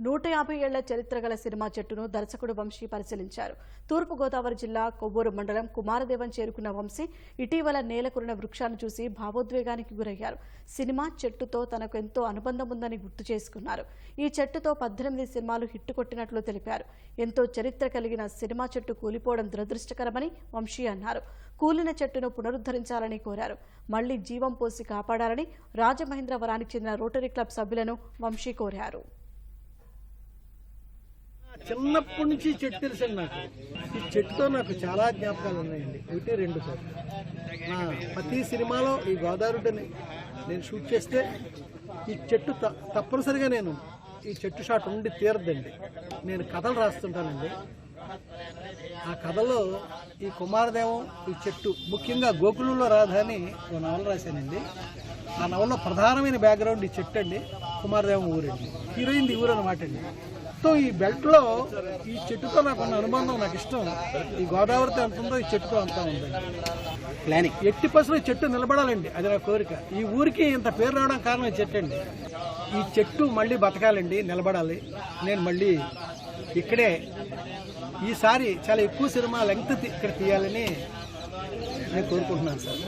నూట యాభై ఏళ్ళ చరిత్ర గల సినిమా చెట్టును దర్శకుడు వంశీ పరిశీలించారు. తూర్పుగోదావరి జిల్లా కొవ్వూరు మండలం కుమారదేవం చేరుకున్న వంశీ ఇటీవల నేలకురిన వృక్షాన్ని చూసి భావోద్వేగానికి గురయ్యారు. సినిమా చెట్టుతో తనకు ఎంతో అనుబంధం ఉందని గుర్తు చేసుకున్నారు. ఈ చెట్టుతో పద్దెనిమిది సినిమాలు హిట్ కొట్టినట్లు తెలిపారు. ఎంతో చరిత్ర కలిగిన సినిమా చెట్టు కూలిపోవడం దురదృష్టకరమని వంశీ అన్నారు. కూలిన చెట్టును పునరుద్ధరించాలని కోరారు. మళ్ళీ జీవం పోసి కాపాడాలని రాజమహేంద్రవరానికి చెందిన రోటరీ క్లబ్ సభ్యులను వంశీ కోరారు. చిన్నప్పటి నుంచి చెట్టు తెలిసింది నాకు. ఈ చెట్టుతో నాకు చాలా జ్ఞాపకాలు ఉన్నాయండి. ఒకటి రెండు సార్. నా ప్రతి సినిమాలో ఈ గోదావరిని నేను షూట్ చేస్తే ఈ చెట్టు త- తప్పనిసరిగా నేను ఈ చెట్టు షాట్ ఉండి తీరద్దండి. నేను కథలు రాస్తుంటానండి. ఆ కథలో ఈ కుమారదేవం ఈ చెట్టు ముఖ్యంగా గోకులంలో రాధాని ఒక నవల రాశానండి. ఆ నవల్లో ప్రధానమైన బ్యాక్గ్రౌండ్ ఈ చెట్టు అండి కుమారదేవం ఊరండి. హీరోయిన్ ఊరు అనమాట అండి. సో ఈ బెల్ట్లో ఈ చెట్టుతో నాకు ఉన్న అనుబంధం నాకు ఇష్టం. ఈ గోదావరితో ఎంత ఉందో ఈ చెట్టుతో అంతా ఉందండి ప్లానింగ్ ఎట్టి పసులు చెట్టు నిలబడాలండి. అది నా కోరిక. ఈ ఊరికి ఇంత పేరు రావడం కారణం ఈ చెట్టు అండి. ఈ చెట్టు మళ్ళీ బతకాలండి నిలబడాలి. నేను మళ్ళీ ఇక్కడే ఈసారి చాలా ఎక్కువ సినిమా లెంగ్త్ ఇక్కడ తీయాలని నేను కోరుకుంటున్నాను సార్.